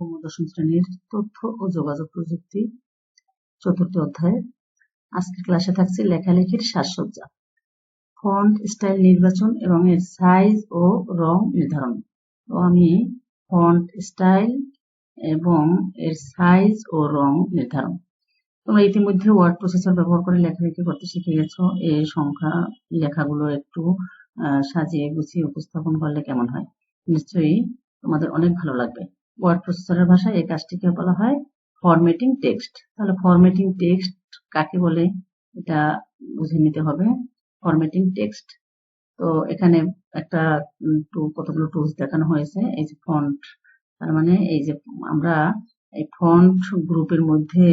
ও দশম শ্রেণির তথ্য ও যোগাযোগ প্রযুক্তি চতুর্থ অধ্যায়ে। আজকের ক্লাসে থাকছে লেখালেখির সাজসজ্জা। ফন্ট, স্টাইল নির্বাচন এবং এর সাইজ ও রং নির্ধারণ। তো আমি ফন্ট, স্টাইল এবং এর সাইজ ও রং নির্ধারণ। তোমরা ইতিমধ্যে ওয়ার্ড প্রসেসর ব্যবহার করে লেখালেখি করতে শিখে গেছো। এই সংখ্যা লেখাগুলো একটু সাজিয়ে গুছিয়ে উপস্থাপন করলে কেমন হয়? নিশ্চয়ই তোমাদের অনেক ভালো লাগবে। ওয়ার্ড প্রসেসরের ভাষায় এই কাজটিকে বলা হয় ফরম্যাটিং টেক্সট তাহলে ফরম্যাটিং টেক্সট কাকে বলে? এটা বুঝে নিতে হবে। ফরম্যাটিং টেক্সট তো এখানে একটা টু কতগুলো টুলস দেখানো হয়েছে। এই যে ফন্ট তার মানে এই যে আমরা এই ফন্ট গ্রুপের মধ্যে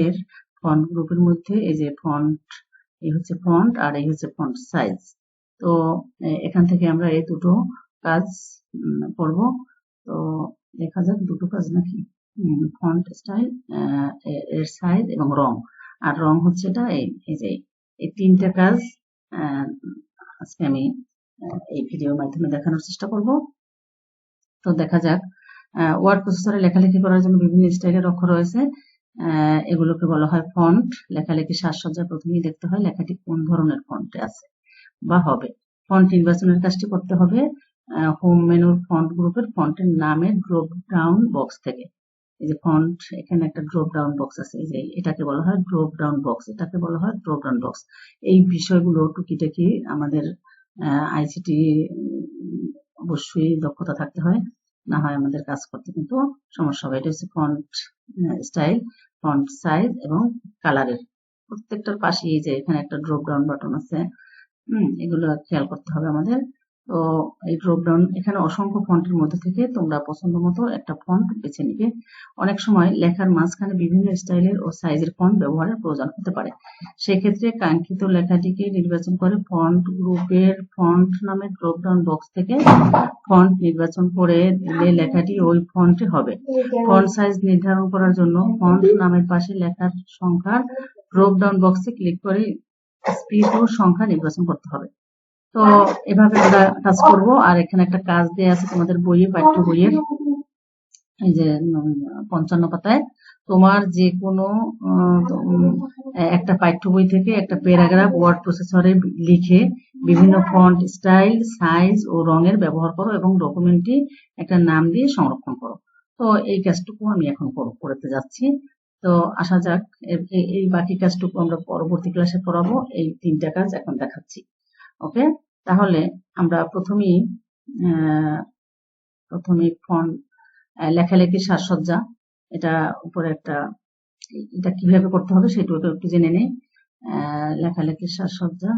ফন্ট গ্রুপের মধ্যে এই যে ফন্ট এই হচ্ছে ফন্ট আর এই হচ্ছে ফন্ট সাইজ তো এখান থেকে আমরা এই দুটো কাজ করব। তো দেখা যাক দুটো কাজ নাকি? ফন্ট স্টাইল এর সাইজ এবং রং। আর রং হচ্ছে এটা, এই যে, এই তিনটা কাজ আজকে আমি এই ভিডিওর মাধ্যমে দেখানোর চেষ্টা করব। তো দেখা যাক ওয়ার্ড প্রসেসরে লেখালেখি করার জন্য বিভিন্ন স্টাইলের অক্ষর রয়েছে। এগুলোকে বলা হয় ফন্ট লেখালেখি সাজসজ্জা প্রথমেই দেখতে হয় লেখাটি কোন ধরনের ফন্টে আছে বা হবে। ফন্ট নির্বাচনের কাজটি করতে হবে। হোম মেনুর ফন্ট গ্রুপের ফন্টের নামের ড্রপ ডাউন বক্স থেকে। এই যে ফন্ট এখানে একটা ড্রপ ডাউন বক্স আছে। এই যে এটাকে বলা হয় ড্রপ ডাউন বক্স এটাকে বলা হয় ড্রপ ডাউন বক্স এই বিষয়গুলো টুকিটাকি আমাদের আইসিটি অবশ্যই দক্ষতা থাকতে হয়। না হয় আমাদের কাজ করতে কিন্তু সমস্যা হবে। এটা হচ্ছে ফন্ট স্টাইল ফন্ট সাইজ এবং কালারের প্রত্যেকটার পাশে এই যে এখানে একটা ড্রপ ডাউন বাটন আছে। হুম, এগুলো খেয়াল করতে হবে আমাদের। তো এই ড্রপডাউন এখানে অসংখ্য ফন্টের মধ্যে থেকে তোমরা পছন্দ মতো একটা ফন্ট বেছে নিবে। অনেক সময় লেখার মাঝখানে বিভিন্ন স্টাইলের ও সাইজের ফন্ট ব্যবহারের প্রয়োজন হতে পারে। সেক্ষেত্রে কাঙ্ক্ষিত লেখাটিকে নির্বাচন করে ফন্ট গ্রুপের ফন্ট নামের ড্রপডাউন বক্স থেকে ফন্ট নির্বাচন করে দিলে লেখাটি ওই ফন্টে হবে। ফন্ট সাইজ নির্ধারণ করার জন্য ফন্ট নামের পাশে লেখার সংখ্যার ড্রপডাউন বক্সে ক্লিক করে স্পিড ও সংখ্যা নির্বাচন করতে হবে। তো এভাবে আমরা কাজ করব। আর এখানে একটা কাজ দেয়া আছে তোমাদের বইয়ে পাঠ্য বইয়ের। এই যে পঞ্চান্ন পাতায়। তোমার যে কোনো একটা পাঠ্য বই থেকে একটা প্যারাগ্রাফ, ওয়ার্ড প্রসেসরে লিখে বিভিন্ন ফন্ট স্টাইল, সাইজ ও রঙের ব্যবহার করো এবং ডকুমেন্টটি একটা নাম দিয়ে সংরক্ষণ করো। তো এই কাজটুকু আমি এখন করতে যাচ্ছি। তো আসা যাক এই বাকি কাজটুকু আমরা পরবর্তী ক্লাসে করাবো। এই তিনটা কাজ এখন দেখাচ্ছি। ওকে? তাহলে আমরা প্রথমেই প্রথমে ফোন লেখালেখির সাজসজ্জা, এটা উপরে একটা, এটা কীভাবে করতে হবে সেটুকু একটু জেনে নেই। লেখালেখির সাজসজ্জা।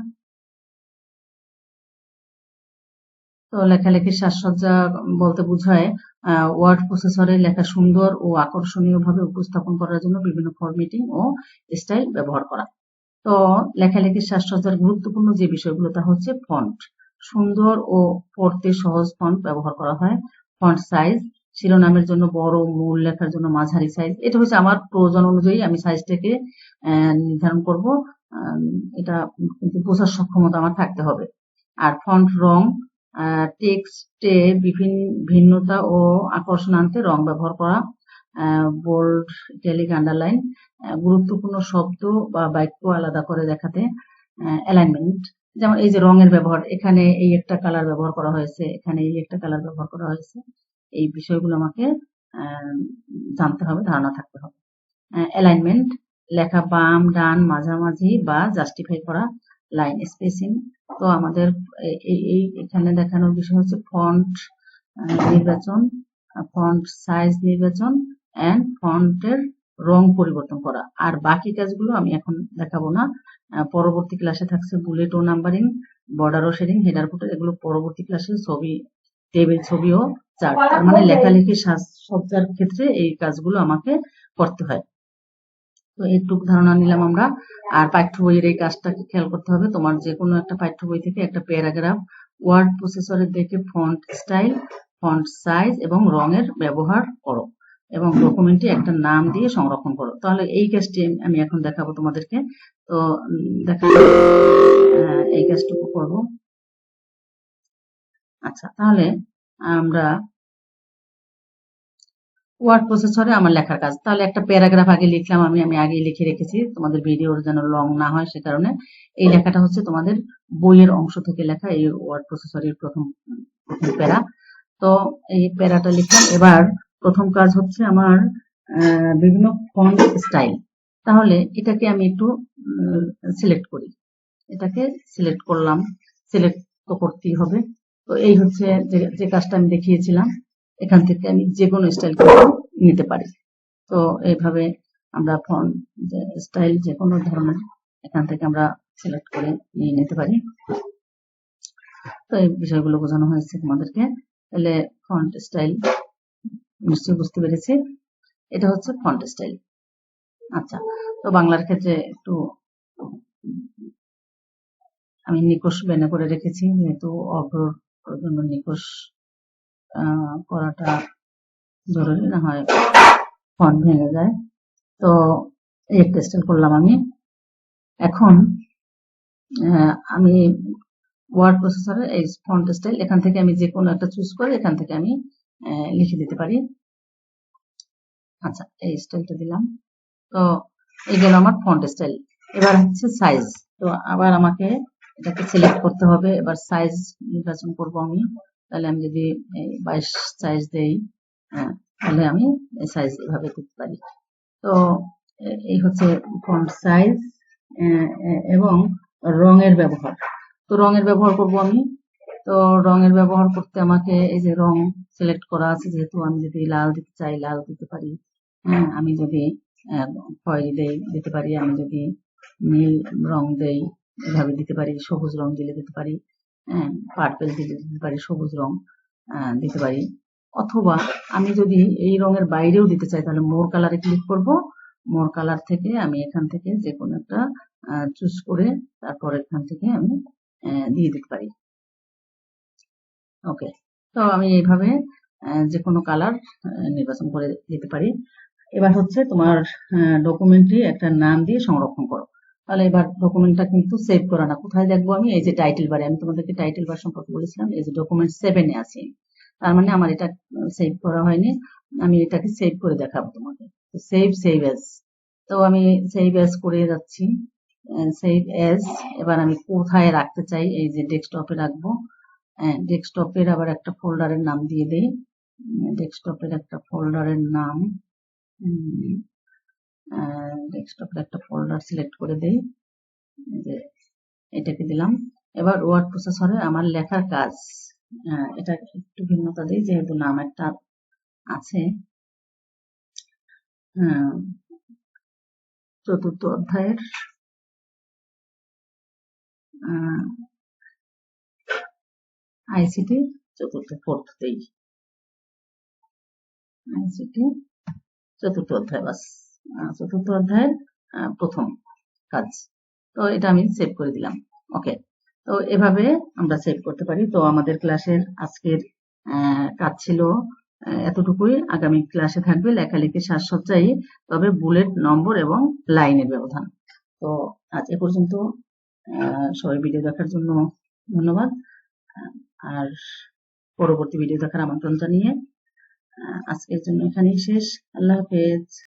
তো লেখালেখির সাজসজ্জা বলতে বোঝায় ওয়ার্ড প্রসেসরে লেখা সুন্দর ও আকর্ষণীয়ভাবে উপস্থাপন করার জন্য বিভিন্ন ফরম্যাটিং ও স্টাইল ব্যবহার করা। তো লেখালেখির সাজসজ্জার গুরুত্বপূর্ণ যে বিষয়গুলো তা হচ্ছে ফন্ট সুন্দর ও পড়তে সহজ ফন্ট ব্যবহার করা হয়। ফন্ট সাইজ শিরোনামের জন্য বড়, মূল লেখার জন্য মাঝারি সাইজ এটা হচ্ছে আমার প্রয়োজন অনুযায়ী আমি সাইজটাকে নির্ধারণ করব। এটা কিন্তু বোঝার সক্ষমতা আমার থাকতে হবে। আর ফন্ট রং টেক্সটে বিভিন্ন ভিন্নতা ও আকর্ষণ আনতে রং ব্যবহার করা। বোল্ড ইটালিক আন্ডারলাইন গুরুত্বপূর্ণ শব্দ বা বাক্য আলাদা করে দেখাতে অ্যালাইনমেন্ট যেমন এই যে রঙের ব্যবহার, এখানে এই একটা কালার ব্যবহার করা হয়েছে, এখানে এই একটা কালার ব্যবহার করা হয়েছে, এই বিষয়গুলো আমাকে জানতে হবে, ধারণা থাকতে হবে। অ্যালাইনমেন্ট লেখা বাম, ডান, মাঝামাঝি বা জাস্টিফাই করা লাইন স্পেসিং তো আমাদের এই, এখানে দেখানোর বিষয় হচ্ছে ফন্ট নির্বাচন ফন্ট সাইজ নির্বাচন অ্যান্ড ফন্টের রং পরিবর্তন করা। আর বাকি কাজগুলো আমি এখন দেখাবো না। পরবর্তী ক্লাসে থাকছে বুলেট ও নাম্বারিং বর্ডার ও শেডিং হেডার ফুটার এগুলো পরবর্তী ক্লাসে ছবি টেবিল ছবি ও চার্ট তার মানে লেখালেখি সজ্জার ক্ষেত্রে এই কাজগুলো আমাকে করতে হয়। তো এইটুকু ধারণা নিলাম আমরা। আর পাঠ্য বইয়ের এই কাজটাকে খেয়াল করতে হবে তোমার যে কোনো একটা পাঠ্য বই থেকে একটা প্যারাগ্রাফ ওয়ার্ড প্রসেসরে দেখে ফন্ট স্টাইল ফন্ট সাইজ এবং রঙের ব্যবহার করো। এবং ডকুমেন্টে একটা নাম দিয়ে সংরক্ষণ করো। তাহলে এই কাজটি আমি এখন দেখাবো তোমাদেরকে। তো দেখা এই কাজটুকু করব। আচ্ছা তাহলে আমরা ওয়ার্ড প্রসেসরে আমার লেখার কাজ। তাহলে একটা প্যারাগ্রাফ আগে লিখলাম, আমি আমি আগেই লিখে রেখেছি। তোমাদের ভিডিওর যেন লং না হয় সে কারণে। এই লেখাটা হচ্ছে তোমাদের বইয়ের অংশ থেকে লেখা এই ওয়ার্ড প্রসেসরের প্রথম প্যারা। তো এই প্যারাটা লিখলাম। এবার প্রথম কাজ হচ্ছে আমার বিভিন্ন ফন্ট স্টাইল তাহলে এটাকে আমি একটু সিলেক্ট করি। এটাকে সিলেক্ট করলাম। সিলেক্ট তো করতেই হবে। তো এই হচ্ছে যে যে কাজটা আমি দেখিয়েছিলাম। এখান থেকে আমি যে কোনো স্টাইল নিতে পারি। তো এইভাবে আমরা ফন্ট স্টাইল যে কোনো ধরনের, এখান থেকে আমরা সিলেক্ট করে নিয়ে নিতে পারি। তো এই বিষয়গুলো বোঝানো হয়েছে তোমাদেরকে। তাহলে ফন্ট স্টাইল নিশ্চয়ই বুঝতে পেরেছি এটা হচ্ছে ফন্ট স্টাইল আচ্ছা তো বাংলার ক্ষেত্রে একটু, আমি নিকোষ বেনে করে রেখেছি, যেহেতু অগ্রর জন্য নিকোষ করাটা জরুরি না হয় ফন্ট ভেঙে যায়। তো এই একটা স্টাইল করলাম আমি। এখন আমি ওয়ার্ড প্রসেসরে এই ফন্ট স্টাইল এখান থেকে আমি যে কোনো একটা চুজ করে এখান থেকে আমি লিখে দিতে পারি। আচ্ছা এই স্টাইলটা দিলাম। তো এই গেল আমার ফন্ট স্টাইল এবার হচ্ছে সাইজ তো আবার আমাকে এটাকে সিলেক্ট করতে হবে। এবার সাইজ নির্বাচন করব আমি। তাহলে আমি যদি বাইশ সাইজ দেই হ্যাঁ, তাহলে আমি সাইজ এভাবে করতে পারি। তো এই হচ্ছে ফন্ট সাইজ এবং রঙের ব্যবহার। তো রঙের ব্যবহার করব আমি। তো রঙের ব্যবহার করতে আমাকে এই যে রং সিলেক্ট করা আছে, যেহেতু আমি যদি লাল দিতে চাই, লাল দিতে পারি। হ্যাঁ আমি যদি খয়েরি দেই, দিতে পারি। আমি যদি নীল রং দেই, এভাবে দিতে পারি। সবুজ রং দিলে দিতে পারি। হ্যাঁ পার্পেল দিলে দিতে পারি। সবুজ রং দিতে পারি। অথবা আমি যদি এই রঙের বাইরেও দিতে চাই, তাহলে মোর কালারে ক্লিক করব। মোর কালার থেকে আমি এখান থেকে যে কোনো একটা চুজ করে তারপর এখান থেকে আমি দিয়ে দিতে পারি। ওকে তো আমি এইভাবে যে কোনো কালার নির্বাচন করে দিতে পারি। এবার হচ্ছে তোমার ডকুমেন্টটি একটা নাম দিয়ে সংরক্ষণ করো। তাহলে এবার ডকুমেন্টটা কিন্তু সেভ করা না। কোথায় দেখব আমি? এই যে টাইটেল বারে আমি তোমাদেরকে টাইটেল বার সম্পর্কে বলেছিলাম, এই যে ডকুমেন্ট সেভেনে আছি। তার মানে আমার এটা সেভ করা হয়নি। আমি এটাকে সেভ করে দেখাবো তোমাকে। সেভ সেভ এস তো আমি সেভ এস করে যাচ্ছি। সেভ এস এবার আমি কোথায় রাখতে চাই? এই যে ডেস্কটপে রাখব। ডেস্কটপের আবার একটা ফোল্ডারের নাম দিয়ে দেই। ডেস্কটপের একটা ফোল্ডারের নাম ডেস্কটপের একটা ফোল্ডার সিলেক্ট করে দেই। যে, এটাকে দিলাম। এবার ওয়ার্ড প্রসেসরে আমার লেখার কাজ এটা একটু ভিন্নতা দিই, যেহেতু নাম একটা আছে। চতুর্থ অধ্যায়ের আইসিটি চতুর্থ ফোর্থ দেই আইসিটি চতুর্থ অধ্যায়, বাস। চতুর্থ অধ্যায়ের প্রথম কাজ। তো এটা আমি সেভ করে দিলাম। ওকে তো এভাবে আমরা সেভ করতে পারি। তো আমাদের ক্লাসের আজকের কাজ ছিল এতটুকুই। আগামী ক্লাসে থাকবে লেখালেখির সাজসজ্জায় তবে বুলেট নম্বর এবং লাইনের ব্যবধান। তো আজ এ পর্যন্ত সবাই ভিডিও দেখার জন্য ধন্যবাদ। আর পরবর্তী ভিডিও দেখার আমন্ত্রণ জানিয়ে আজকের জন্য এখানেই শেষ। আল্লাহ হাফেজ।